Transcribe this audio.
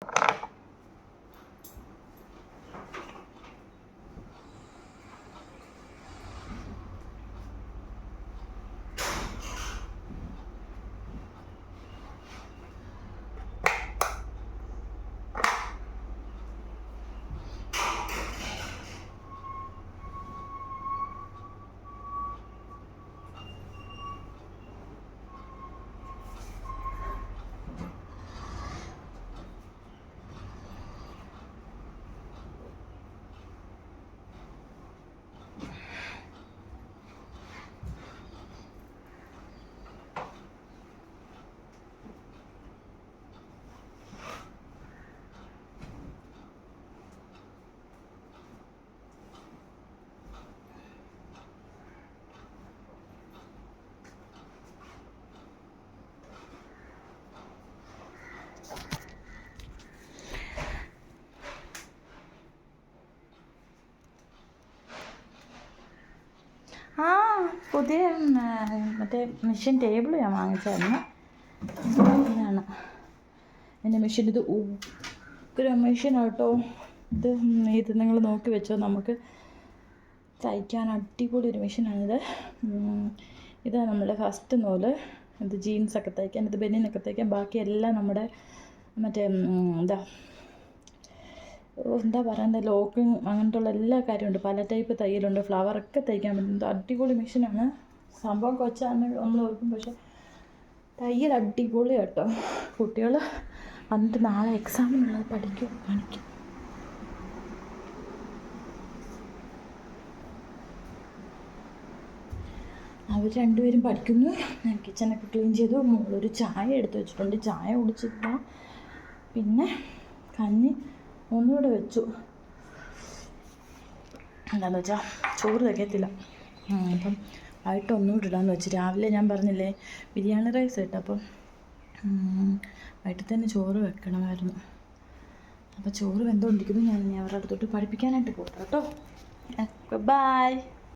you ആ പുതിയ മറ്റേ മെഷീൻ ടേബിൾ ഞാൻ വാങ്ങിച്ചായിരുന്നു. ഇതാണ്. എന്റെ മെഷീൻ ഇത് ഉഗ്ര മെഷീൻ ആട്ടോ. ഇത് ഇത് നിങ്ങൾ നോക്കി വെച്ചോ. നമുക്ക് തയ്ക്കാൻ അടിപൊളി ഒരു മെഷീനാണിത് ഇത്. ഇതാണ് നമ്മുടെ ഫസ്റ്റ് നൂൽ. ഇത് ജീൻസൊക്കെ തയ്ക്കാൻ ഇത് ബനിയനൊക്കെ തയ്ക്കാൻ ബാക്കി എല്ലാം നമ്മുടെ മറ്റേ എന്താ എന്താ പറയുന്നത് ലോക്കിങ് അങ്ങനത്തുള്ള എല്ലാ കാര്യമുണ്ട്. പല ടൈപ്പ് തയ്യലുണ്ട്. ഫ്ലവറൊക്കെ തയ്ക്കാൻ പറ്റും. അടിപൊളി മെഷീനാണ്. സംഭവം കൊച്ചാണ് നമ്മൾ ഓർക്കും പക്ഷെ തയ്യൽ അടിപൊളി കേട്ടോ. കുട്ടികൾ വന്നിട്ട് നാളെ എക്സാമിനുള്ളത് പഠിക്കും കാണിക്കും. അവർ രണ്ടുപേരും പഠിക്കുന്നു. ഞാൻ കിച്ചണൊക്കെ ക്ലീൻ ചെയ്തു. മോളൊരു ചായ എടുത്ത് വെച്ചിട്ടുണ്ട്. ചായ കുടിച്ചിട്ടാണ് പിന്നെ കഞ്ഞി ഒന്നുകൂടെ വെച്ചു. എന്താണെന്ന് വെച്ചാൽ ചോറ് തികയത്തില്ല. അപ്പം വൈകിട്ട് ഒന്നുകൂടെ ഇടാമെന്ന് വെച്ച്. രാവിലെ ഞാൻ പറഞ്ഞില്ലേ ബിരിയാണി റൈസ് ഇട്ട് അപ്പം വൈകിട്ട് തന്നെ ചോറ് വെക്കണമായിരുന്നു. അപ്പോൾ ചോറ് വെന്തോണ്ടിരിക്കുന്നു ഞാൻ അവരുടെ അടുത്തോട്ട് പഠിപ്പിക്കാനായിട്ട് പോകാം കേട്ടോ. ബൈ